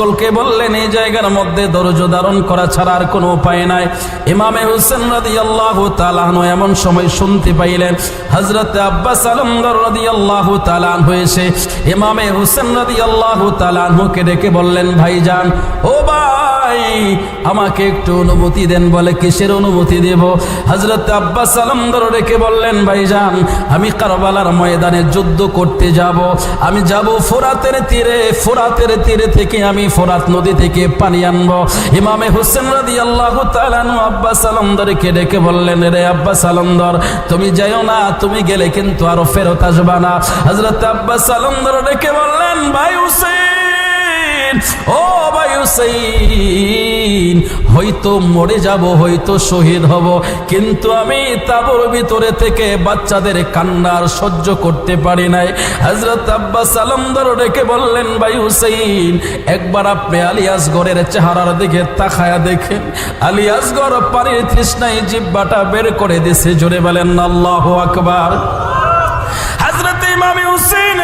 সকলকে বললেন, এই জায়গার মধ্যে ধৈর্য ধারণ করা ছাড়া আর কোনো উপায় নাই। ইমামে হুসেন রাদি আল্লাহ তালাহন এমন সময় শুনতে পাইলেন হজরত আব্বাস আলমদর রাদি আল্লাহ তালান হয়েছে ইমামে হুসেন রাদি আল্লাহ তালানহুকে ডেকে বললেন, ভাইজান, ও ভাই, আমাকে একটু অনুমতি দেন বলে কিসের অনুমতি দেব? হজরত আব্বাস আলমদর ডেকে বললেন, ভাইজান, আমি কারবালার ময়দানে যুদ্ধ করতে যাব। আমি যাব ফোরাতের তীরে ফোরাতের তীরে থেকে আমি ফোরাত নদী থেকে পানি আনব। ইমামে হোসেন রাদি আল্লাহ তালানু আব্বাস আলমদরকে ডেকে বললেন, রে আব্বাস সালন্দর তুমি যাইও না, তুমি গেলে কিন্তু আরও ফেরত আসবা না। হজরত আব্বাস সালন্দর ডেকে বললেন, ভাই হুসেন ও হুসেন হয়তো মরে যাব, হয়তো শহীদ হব, কিন্তু আমি তাবর ভিতরে থেকে বাচ্চাদের কান্নার সহ্য করতে পারি নাই। হজরত আব্বাস ডেকে বললেন হুসেন একবার আপনি আলিয়াসগড়ের চেহারার দিকে তাকায়া দেখেন। আলিয়াসগড় পানির তৃষ্ণায় জিব্বাটা বের করে দিছে, জোরে বলেন, আল্লাহ আকবার। হজরত ইমামি হুসেন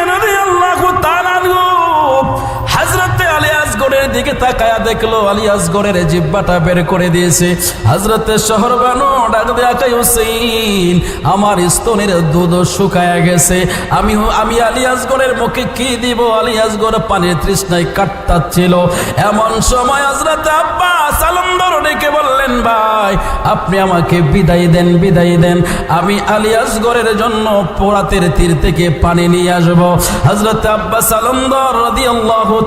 তাকায়া দেখল আলিয়াসগড়ের জিব্বাটা বের করে দিয়েছে। হজরতে শহর বানু ডাক দেয়া হুসেন আমার স্তনের দুধ শুকায়া গেছে। আমি আমি আলিয়াসগড়ের মুখে কি দিব? আলিয়াসগড় পানির তৃষ্ণায় কাটতাছিল এমন সময় হজরত আব্বাস আলমদর ডেকে বললেন, ভাই, আপনি আমাকে বিদায় দেন বিদায় দেন। আমি আলিয়াসগড়ের জন্য পোড়াতের তীর থেকে পানি নিয়ে আসব। হজরত আব্বাস আলমদর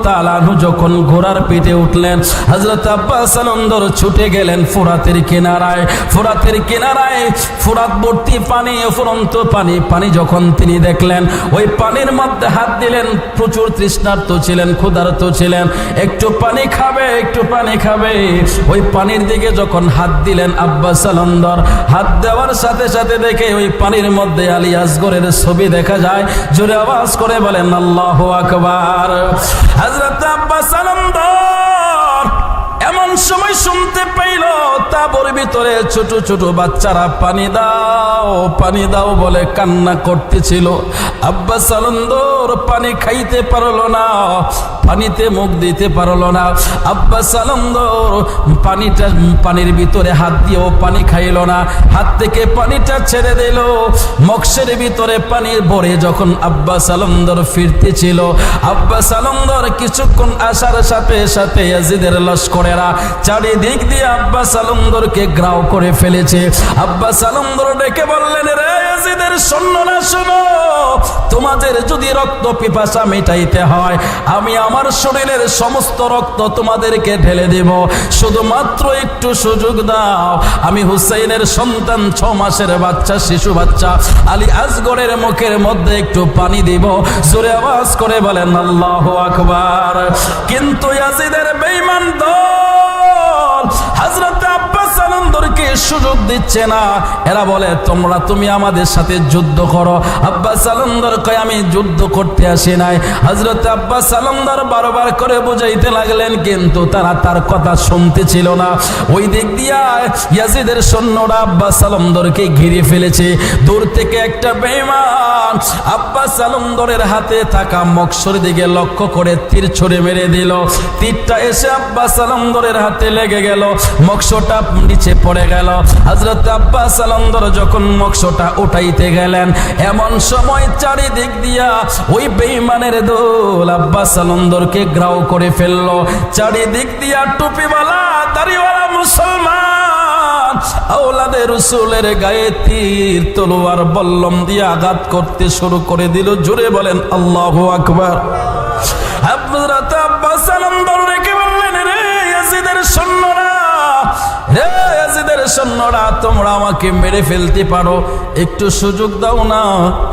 তাআলা আনহু যখন ঘোড়ার পিঠে উঠলেন। হজরত আব্বাস আলমদর ছুটে গেলেন ফোরাতের কিনারায়। ফোরাতের কিনারায় ফোরাত ভর্তি পানি ফুরন্ত পানি। পানি যখন তিনি দেখলেন, ওই পানির মধ্যে হাত দিলেন। প্রচুর তৃষ্ণার্ত ছিলেন, ক্ষুধার্ত ছিলেন। একটু পানি খাবে, একটু পানি খাবে। ওই পানির দিকে যখন হাত দিলেন আব্বাস আলন্দর হাত দেওয়ার সাথে সাথে দেখে ওই পানির মধ্যে আলী আসগরের ছবি দেখা যায়। জোরে আওয়াজ করে বলেন, আল্লাহ আকবার। হজরত আব্বাস আলন্দর এমন সময় শুনতে পাইল, তাবর ভিতরে ছোট ছোট বাচ্চারা পানি দাও পানি দাও বলে কান্না করতেছিল। আব্বাস আনন্দর পানি খাইতে পারল না, পানিতে মুখ দিতে পারল না। আব্বাস আনন্দর পানিটা, পানির ভিতরে হাত দিয়েও পানি খাইল না, হাত থেকে পানিটা ছেড়ে দিল। মক্সের ভিতরে পানির ভরে যখন আব্বাস আলমদর ফিরতেছিল, আব্বাস আলমদর কিছুক্ষণ আসার সাথে সাথে ইয়াজিদের লস্করেরা চারিদিক দিয়ে আব্বাস আলমদরকে গ্রাও করে ফেলেছে। আব্বাস আলমদর ডেকে বললেন, রে তোমাদের যদি রক্ত পিপাসা মেটাইতে হয়, আমি আমার শরীরের সমস্ত রক্ত তোমাদেরকে ঢেলে দেব। শুধুমাত্র একটু সুযোগ দাও। আমি হুসাইনের সন্তান, ছ মাসের বাচ্চা, শিশু বাচ্চা, আলী আসগরের মুখের মধ্যে একটু পানি দিব। জোরে আওয়াজ করে বলেন, আল্লাহ আকবার। কিন্তু ইয়াজিদের বেঈমান হযরত আব্বাস আনন্দরকে সুযোগ দিচ্ছে না। এরা বলে, তোমরা তুমি আমাদের সাথে যুদ্ধ করো। আব্বাস আলমদর কয়, আমি যুদ্ধ করতে আসি নাই। হজরত আব্বাস আলমদর বারবার করে বুঝাইতে লাগলেন, কিন্তু তারা তার কথা শুনতে ছিল না। ওই দিক দিয়া ইয়াজিদের সৈন্যরা আব্বাস আলমদরকে ঘিরে ফেলেছে। দূর থেকে একটা বেমান আব্বাস আলমদরের হাতে থাকা মকসর দিকে লক্ষ্য করে তীর ছড়ে মেরে দিল। তীরটা এসে আব্বাস আলমদরের হাতে লেগে গেল। মকসটা নিচে পড়ে গেল। হজরত আব্বাস আলমদর যখন মকসটা উঠাইতে গেলেন, এমন সময় চারিদিক দিয়া ওই বেঈমানের দোল আব্বাস আলমদরকে গ্রাও করে ফেলল। চারিদিক দিয়া টুপিওয়ালা, দাড়িওয়ালা মুসলমান, আওলাদের রসুলের গায়ে তীর, তলোয়ার, বল্লম দিয়ে আঘাত করতে শুরু করে দিল। জোরে বলেন, আল্লাহ আকবার। আব্বাস আলমদর সৈন্যরা তোমরা আমাকে মেরে ফেলতে পারো। একটু সুযোগ দাও না,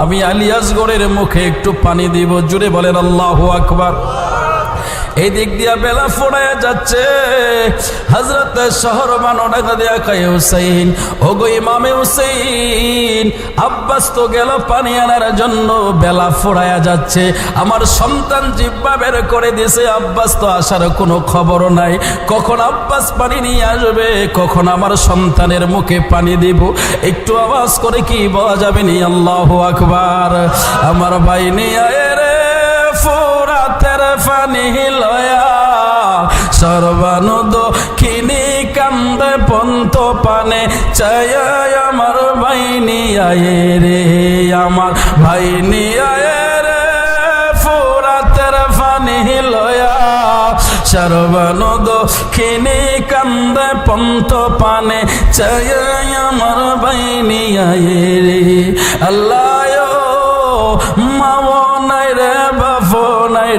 আমি আলিয়াসগড়ের মুখে একটু পানি দিব। জুড়ে বলেন আল্লাহ আকবার। এই দিক দিয়া বেলা ফোড়ায় যাচ্ছে। হজরত শহর মানো ডাকা দেয়া কায়, হুসাইন ও গো ইমামে হুসাইন, আব্বাস তো গেল পানি আনার জন্য, বেলা ফোড়ায় যাচ্ছে। আমার সন্তান জিব্বা বের করে দিছে, আব্বাস তো আসার কোনো খবর নাই। কখন আব্বাস পানি নিয়ে আসবে, কখন আমার সন্তানের মুখে পানি দিব। একটু আওয়াজ করে কি বলা যাবে নি? আল্লাহ আকবার। আমার ভাই নিয়ে ফোরাতের পানি লয়া সর্বানুদ খিনি কান্দে পন্ত পানে, চায় আমার ভাইনি আয়ে রে, আমার ভাইনি আয়ে রে। ফোরাতের ফানি লয়া সর্বানুদ খিনি কান্দে পন্ত পানে, চায় আমার ভাইনি রে। আল্লাহ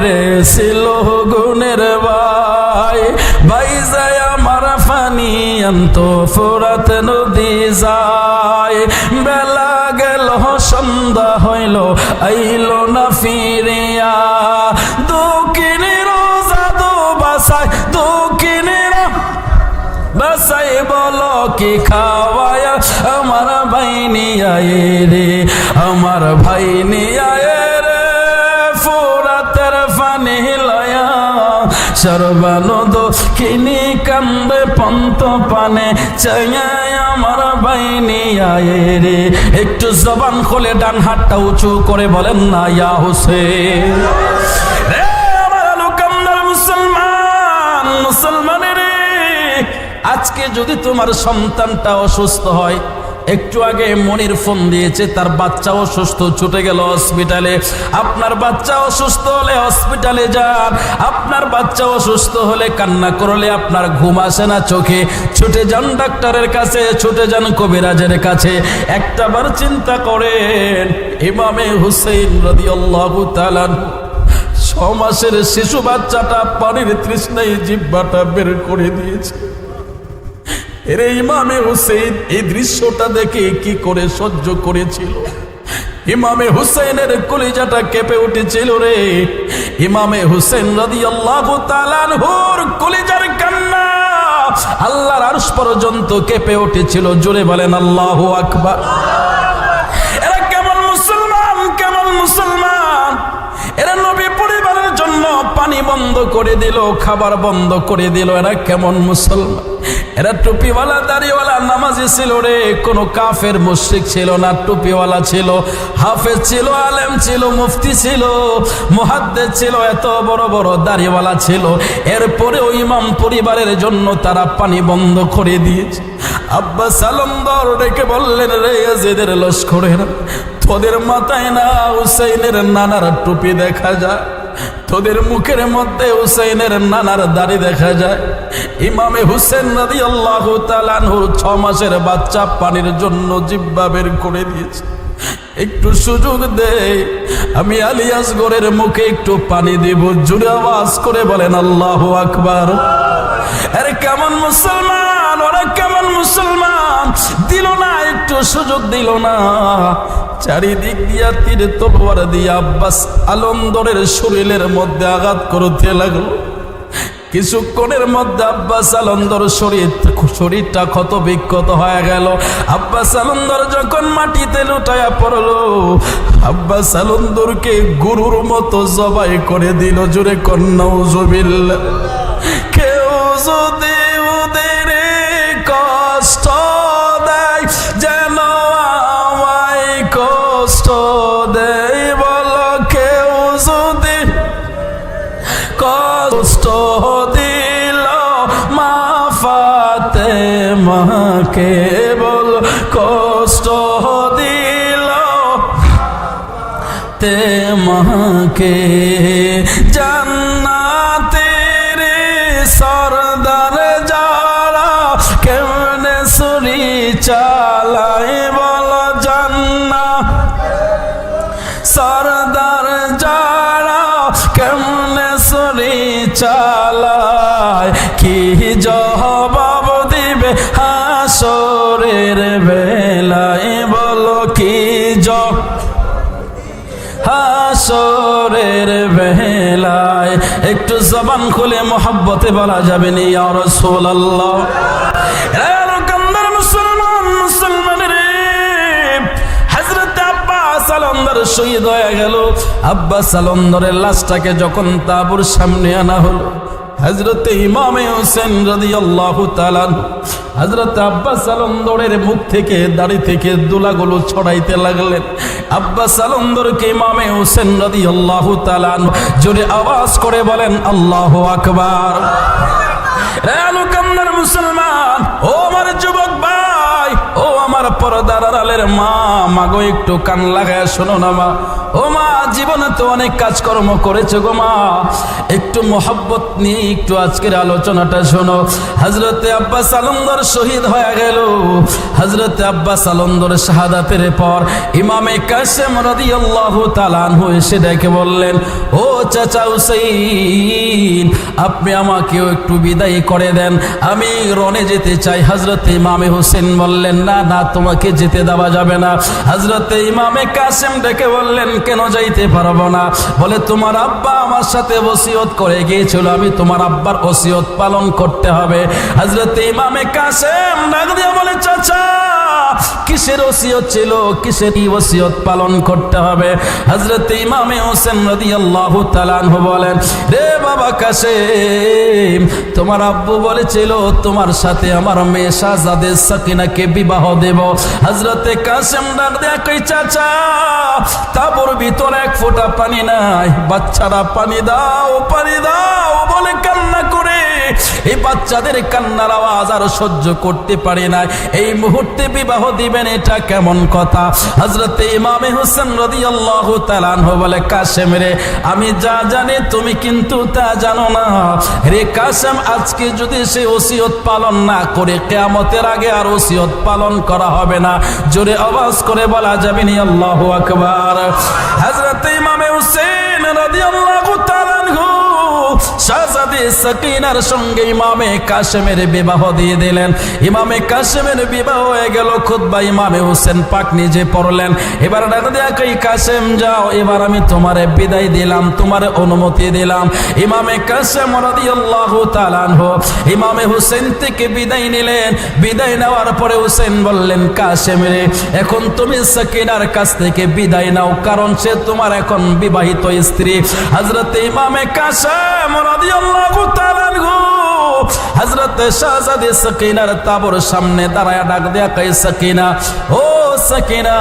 রে ছিল গুণের ভাই। ভাই আমার ফানি অন্ত ফুরাত নদী যায়। বেলা গেল, সন্ধ্যা হইল, আইল না ফিরিয়া। দুঃখিনীর জাদু বাসায় দুঃখিনীর বাসাই বলো কি খাওয়ায়া? আমার ভাই নিয়ে রে, আমার ভাই নিয়ে সর্বানদ কিনি কান্দে পন্ত পানে চাই আমার ভাই নিয়ে রে। একটু জবান খোলে ডান হাতটা উঁচু করে বলেন না ইয়া হোসেন মুসলমান, মুসলমানের, আজকে যদি তোমার সন্তানটা অসুস্থ হয় একটু আগে মনির ফোন দিয়েছে, তার বাচ্চা অসুস্থ ছুটে গেল হসপিটালে আপনার বাচ্চা অসুস্থ হলে হসপিটালে যান। আপনার বাচ্চা অসুস্থ হলে কান্না করলে আপনার ঘুম আসে না চোখে। ছুটে যান ডাক্তারের কাছে, ছুটে যান কবিরাজের কাছে। একটা বার চিন্তা করেন, ইমামে হুসেইন রাদিয়াল্লাহু তাআলা ছ মাসের শিশু বাচ্চাটা পানির তৃষ্ণায় জিব্বাটা বের করে দিয়েছে। এর ইমামে হুসেন এই দৃশ্যটা দেখে কি করে সহ্য করেছিল? ইমামে হুসেনের কলিজাটা কেঁপে উঠেছিল রে। ইমামে হুসেন রাদি আল্লাহ তালানহুর কলিজার কান্না আল্লাহর আরশ পর্যন্ত কেঁপে উঠেছিল। জোরে বলেন, আল্লাহু আকবার। এরা কেমন মুসলমান কেমন মুসলমান? এরা নবী পরিবারের জন্য পানি বন্ধ করে দিল, খাবার বন্ধ করে দিল। এরা কেমন মুসলমান? এরা টুপিওয়ালা, দাড়িওয়ালা, নামাজি ছিল রে। কোনো কাফের মুশরিক ছিল না, টুপিওয়ালা ছিল। হাফেজ ছিল, আলেম ছিল, মুফতি ছিল। মুহাদ্দেদ ছিল, এত বড় বড় দাড়িওয়ালা ছিল। এরপরেও ইমাম পরিবারের জন্য তারা পানি বন্ধ করে দিয়েছে। আব্বা সালন্দর ডেকে বললেন, রে এজেদের লস্করের, তোদের মাথায় না হুসাইনের নানার টুপি দেখা যায়? তোদের মুখের মধ্যে হুসাইনের নানার দাড়ি দেখা যায়। ইমামে হুসেন নদী আল্লাহ ছ মাসের বাচ্চা পানির জন্য জিব্বা বের করে দিয়েছে। একটু সুযোগ দে, আমি আলিয়াস গোরের মুখে একটু পানি দিব জুড়ে আওয়াজ করে বলেন, আল্লাহ আকবার। আরে কেমন মুসলমান, ওরা কেমন মুসলমান? দিল না, একটু সুযোগ দিল না। চারিদিক দিয়া তীর তলোয়ার দিয়ে আব্বাস আলন্দরের শরীরের মধ্যে আঘাত করতে লাগল। কিছুক্ষণের মধ্যে আব্বাস আলন্দর শরীর শরীরটা ক্ষত বিক্ষত হয়ে গেল। আব্বাস আলন্দর যখন মাটিতে লুটায়া পড়ল, আব্বাস আলন্দরকে গুরুর মতো জবাই করে দিল, জোরে কন্যা জবিল মাকে রে সরদার যারা কেমনে সুরি একটু জবান খুলে মোহাব্বতে বলা যাবে রে। শহীদ হয়ে গেল। লাশটাকে যখন সামনে আনা ইমামে হোসেন রদি আল্লাহ হজরত আব্বাস আলন্দরের মুখ থেকে, দাড়ি থেকে দুলাগুলো ছড়াইতে লাগলেন। আব্বাস আলন্দরকে মামে হোসেন নদী আল্লাহ তালান জোরে আওয়াজ করে বলেন, আল্লাহ আকবার। মুসলমান, ও আমার যুবক ভাই, ও আমার পরদার আলের মা, মাগো একটু কান লাগায় শোনো না মা। ও মা, জীবনে তো অনেক কাজকর্ম করেছে গো মা। একটু মোহাব্বত নিয়ে একটু আজকের আলোচনাটা শোনো। হজরতে আব্বাস আলন্দর শহীদ হয়ে গেল। হজরতে আব্বাস আলন্দর শাহাদাতের পর ইমামে কাসেম রাদিয়াল্লাহু তাআলা আনহু এসে ডেকে বললেন, ও চাচা হুসাইন, আপনি আমাকেও একটু বিদায় করে দেন। আমি রনে যেতে চাই। হজরতে ইমামে হোসেন বললেন, না না, তোমাকে যেতে দেওয়া যাবে না। হজরতে ইমামে কাশেম ডেকে বললেন কেন যাইতে পারব না? বলে, তোমার আব্বা আমার সাথে ওসিয়ত করে গিয়েছিল। আমি তোমার আব্বার ওসিয়ত পালন করতে হবে। হজরতে ইমামে কাসেম ডাক দিয়া বলে, চাচা, কিসের ওসিয়ত ছিল? কিসের কি ওসিয়ত পালন করতে হবে? হজরত ইমামে হোসেন রাদিয়াল্লাহু তাআলা আনহু বলেন, রে বাবা কাসেম, তোমার আব্বু বলেছিল তোমার সাথে আমার মেয়ে শাহজাদে সাকিনাকে বিবাহ দেব। হজরতে কাসেম ডাক দেয়া চাচা তারপর ভিতর এক ফোঁটা পানি নাই। বাচ্চারা পানি দাও পানি দাও বলে কান্না করে। এই বাচ্চাদের কান্নার আওয়াজ আর সহ্য করতে পারে না। এই মুহূর্তে বিবাহ দিবেন, এটা কেমন কথা? হজরতে ইমামে হোসেন রদি আল্লাহ তালানহ বলে, কাশেম রে, আমি যা জানি তুমি কিন্তু তা জানো না। রে কাশেম, আজকে যদি সে ওসিয়ত পালন না করে, কেয়ামতের আগে আর ওসিয়ত পালন করা হবে না। জোরে আওয়াজ করে বলা যাবে নি, আল্লাহ আকবার। হজরতে ইমামে হুসেন রদি তাআলা শাহজাদি সকিনার সঙ্গে ইমামে কাশেমের বিবাহ দিয়ে দিলেন। ইমামে কাশেমের বিবাহ হয়ে গেল ইমামে হোসেন পাক নিজে পড়লেন। এবার ডাক কাশেম যাও, এবার আমি তোমারে বিদায় দিলাম, তোমারে অনুমতি দিলাম। ইমামে কাশেম ইমামে হোসেন থেকে বিদায় নিলেন। বিদায় নেওয়ার পরে হোসেন বললেন, কাশেম রে, এখন তুমি সকিনার কাছ থেকে বিদায় নাও, কারণ সে তোমার এখন বিবাহিত স্ত্রী। হযরত ইমামে কাশেম হযরত শাহজাদে সকিনার তাবর সামনে দাঁড়ায় ডাক দেয়া কে সকিনা ও সকিনা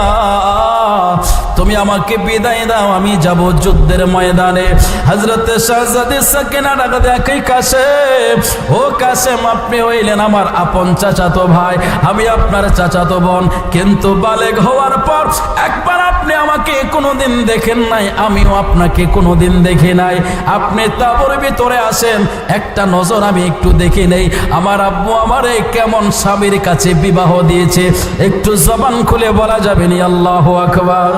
তুমি আমাকে বিদায় দাও, আমি যাব যুদ্ধের ময়দানে। হযরত শাহজাদে সকিনা ডাক কই কাশেম। ও কাশেম, আপনি হইলেন আমার আপন চাচাতো ভাই, আমি আপনার চাচাতো বোন। কিন্তু বালেগ হওয়ার পর একবার আপনি আমাকে কোনোদিন দেখেন নাই, আমিও আপনাকে কোনোদিন দেখি নাই। আপনি তাবর ভিতরে আসেন, একটা নজর আমি একটু দেখি নেই। আমার আব্বু আমারে কেমন স্বামীর কাছে বিবাহ দিয়েছে, একটু জবান খুলে বলা যাবে নি? আল্লাহ আকবার।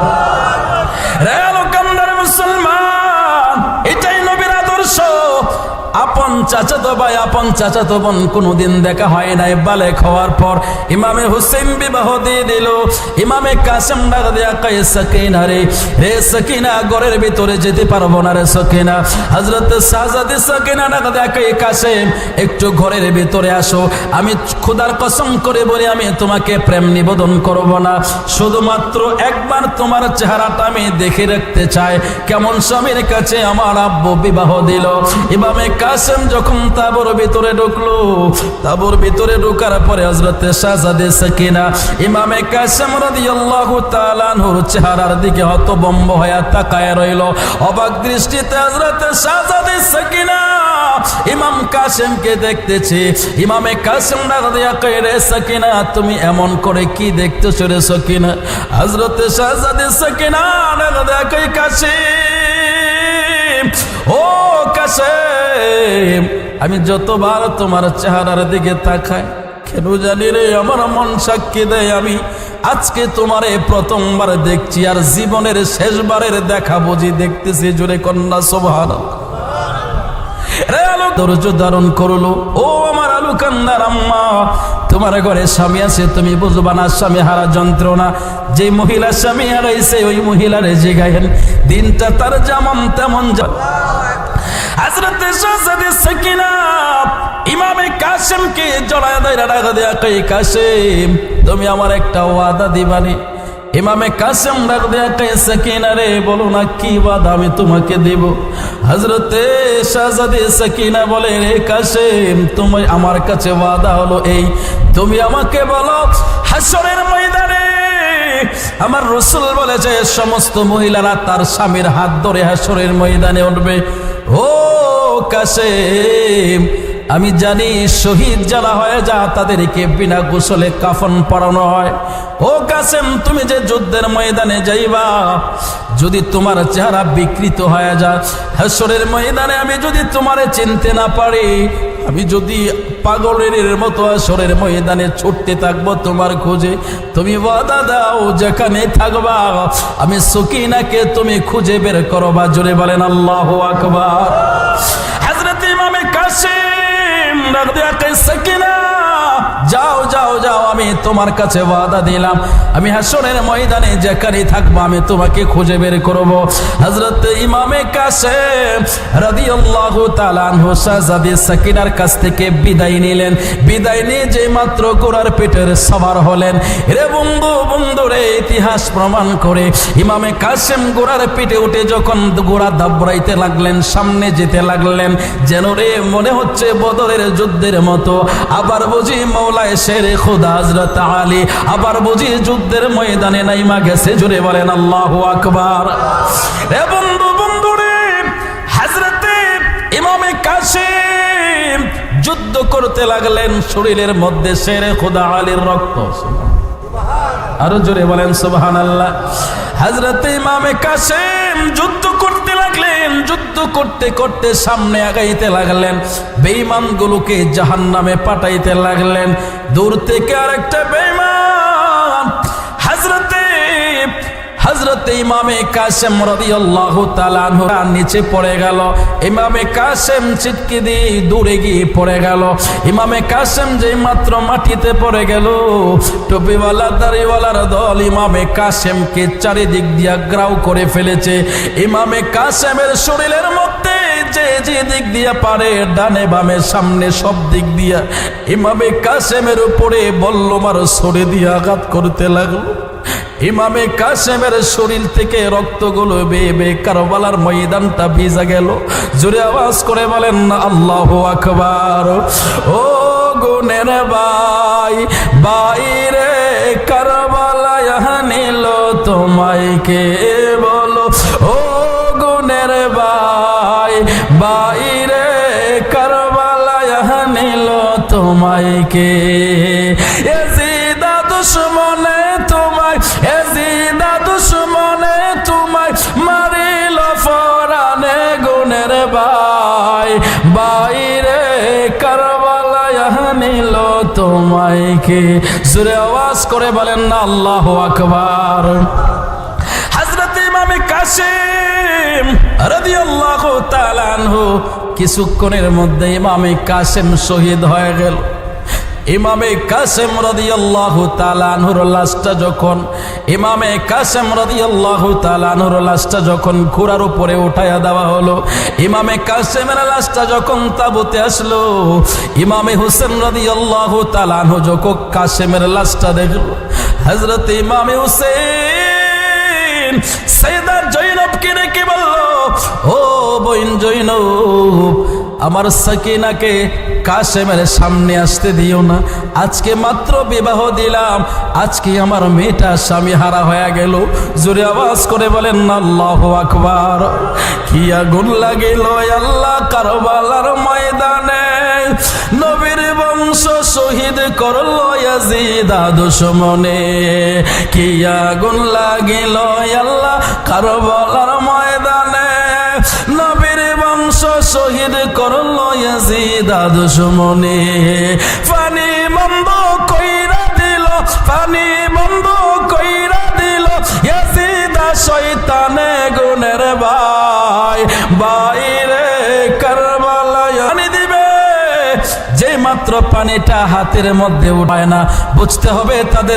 রে লোকান্দার মুসলমান। চাচাতো ভাই আপন চাচাতো বোন, কোনোদিন দেখা হয় নাই। বালে খাওয়ার পর ইমামে হুসেন বিবাহ দিয়ে দিল। ইমামে কাসেম ডাক দেয়া সকিনা রে রে সকিনা, ঘরের ভিতরে যেতে পারব না রে সকিনা। হযরত শাহজাদি সকিনা ডাক দেয়া কাসেম, একটু ঘরের ভিতরে আসো। আমি খোদার কসম করে বলি, আমি তোমাকে প্রেম নিবেদন করব না। শুধুমাত্র একবার তোমার চেহারাটা আমি দেখে রাখতে চাই। কেমন স্বামীর কাছে আমার আব্বু বিবাহ দিল। ইমামে কাসেম যখন তাবর ভিতরে ঢুকলো, তাবর ভিতরে ঢুকার পরে হযরত শাহজাদে সাকিনা, ইমামে কাসেম রাদিয়াল্লাহু তাআলা আনহুর চেহারার দিকে হতভম্ব হয়ে তাকায় রইল। অবাক দৃষ্টিতে হযরত শাহজাদে সাকিনা ইমাম কাসেমকে দেখতেছে। ইমামে কাসেম রাদিয়া কইরে সাকিনা, তুমি এমন করে কি দেখতেছো রে সাকিনা? হযরত শাহজাদে সাকিনা রাদিয়া কই কাসেম কাসেম আমি যতবার তোমার চেহারার দিকে তাকাই, কেন জানি রে, আমার মন সাক্ষী দেয় আমি। আজকে তোমার এই প্রথমবার দেখছি আর জীবনের শেষবারের দেখা বুঝি দেখতেছি জোরে কন্যা আছে জিগাইন দিনটা তার যেমন তেমন যা হযরত শাহজাদে সাকিনা, ইমামে কাসেমকে জড়ায় দেয় ডাক দেয়া কই, কাসেম, তুমি আমার একটা ওয়াদা দিবানি। ইমামে কাসেম ডাক দেয়া কই, সাকিনা রে, বলো না কি ওয়াদা আমি তোমাকে দেব। হযরতে শাহজাদে সাকিনা বলে, রে কাসেম, তুমি আমার কাছে ওয়াদা হলো এই, তুমি আমাকে বলো হাসরের ময়দানে আমার রসুল বলে যে, সমস্ত মহিলারা তার স্বামীর হাত ধরে হাসরের ময়দানে উঠবে। ও কাসেম, আমি জানি শহীদ যারা হয়ে যা তাদেরকে বিনা গোসলে কাফন পরানো হয়। ও কাসেম, তুমি যে যুদ্ধের ময়দানে যাইবা, যদি তোমার চেহারা বিকৃত হয়ে যা হাসরের ময়দানে আমি যদি তোমারে চিনতে না পারি আমি যদি পাগলের মতো আসরের ময়দানে ছুটতে থাকব তোমার খোঁজে, তুমি বাধা দাও যেখানে থাকবা। আমি সকিনাকে তুমি খুঁজে বের করো বা জোরে বলেন, আল্লাহ আকবার। হাজরত ইমামে দেয়া কে সকিনা যাও আমি তোমার কাছে ওয়াদা দিলাম। আমি হাসরের ময়দানে যেখানে থাকব, আমি তোমাকে খুঁজে বের করব। হযরত ইমামে রাদিয়াল্লাহু তাআলা সাকিনার কাছ থেকে বিদায় নিলেন। বিদায় নিয়ে যে মাত্র পেটের সবার হলেন। রে বন্ধু বন্ধু রে ইতিহাস প্রমাণ করে। ইমামে কাসেম গোড়ার পিঠে উঠে যখন গোড়া দাবড়াইতে লাগলেন, সামনে যেতে লাগলেন, যেন রে মনে হচ্ছে বদরের যুদ্ধের মতো। আবার বুঝি মৌলায় শেরে খুদা হজরত আলী আবার বুঝি যুদ্ধের ময়দানে নাইমা গেছে জুড়ে বলেন আল্লাহ আকবার। রে বন্ধু বন্ধু রে হাজরতে ইমামে কাসিম যুদ্ধ করতে লাগলেন, শরীরের মধ্যে সেরে খোদা আলীর রক্ত। আরও জোরে বলেন সোহান আল্লাহ হাজরত ইমামে কাসেম যুদ্ধ করতে লাগলেন, যুদ্ধ করতে করতে সামনে আগাইতে লাগলেন বেঈমান গুলোকে জাহান নামে পাঠাইতে লাগলেন। দূর থেকে আরেকটা বেঈমান হজরত ইমামে কাসেম রাদিয়াল্লাহু তাআলা নিচে পড়ে গেল। ইমামে কাসেম চিটকে দিয়ে দূরে গিয়ে পড়ে গেল। ইমামে কাসেম যেই মাত্র মাটিতে পড়ে গেল, টুপিওয়ালা, দাড়িওয়ালার দল ইমামে কাসেমকে চারিদিক দিয়া গ্রাউ করে ফেলেছে। ইমামে কাসেমের শরীরের মধ্যে যে যে দিক দিয়া পারে, ডানে বামে সামনে সব দিক দিয়া ইমামে কাসেমের উপরে বল্লমার সরে দিয়ে আঘাত করতে লাগল। ইমামে কাসেমের শরীর থেকে রক্তগুলো বেয়ে কারবালার ময়দানটা ভিজা গেল। জোরে আওয়াজ করে বলেন, আল্লাহ আকবার। ও গুনের বাই বাইরে কারবালায় তোমায় কে বলো? ও গুনের বাই বাইরে কারবালায় তোমায় কে? এজিদা দুশ্মনে কে জোরে আওয়াজ করে বলেন না আল্লাহ আকবার। হজরত ইমামে কাসিম রাদিয়াল্লাহু তাআলা আনহু কিছুক্ষণের মধ্যে ইমামে কাসেম শহীদ হয়ে গেল। ইমামে কাসেম রাদিয়াল্লাহু তাআলা আনহুর লাশটা যখন, ইমামে কাসেম রাদিয়াল্লাহু তাআলা আনহুর লাশটা যখন ঘোড়ার উপরে উঠায়া দেওয়া হলো, ইমামে কাসেমের লাশটা যখন তাবুতে আসলো, ইমামে হোসেন রাদিয়াল্লাহু তাআলা আনহু যখন কাসেমের লাশটা দেখল, হযরত ইমামে হোসেন সৈয়দা জৈনবকে রেখে বলল, ও বইন জৈনব আমার সাকিনাকে কাশেমের সামনে আসতে দিও না। আজকে মাত্র বিবাহ দিলাম, আজকে আমার মেয়েটা স্বামী হারা হয়ে গেল। জোরে আওয়াজ করে বলেন, আল্লাহ আকবার। কি আগুন লাগিল আল্লাহ কারবালার ময়দানে। নবীর বংশ শহীদ করল দুশ্মনে। কি আগুন লাগিল আল্লাহ কারবালার ময়দানে। শহীদ করল ইয়াজিদ দুশ্মনে পানি বন্ধ কইরা দিল পানি বন্ধ কইরা দিল, ইয়াজিদ শয়তানে গুনের ভাই। বাইরে দিবে, যে মাত্র পানিটা হাতের মধ্যে উঠায় না, বুঝতে হবে তাদের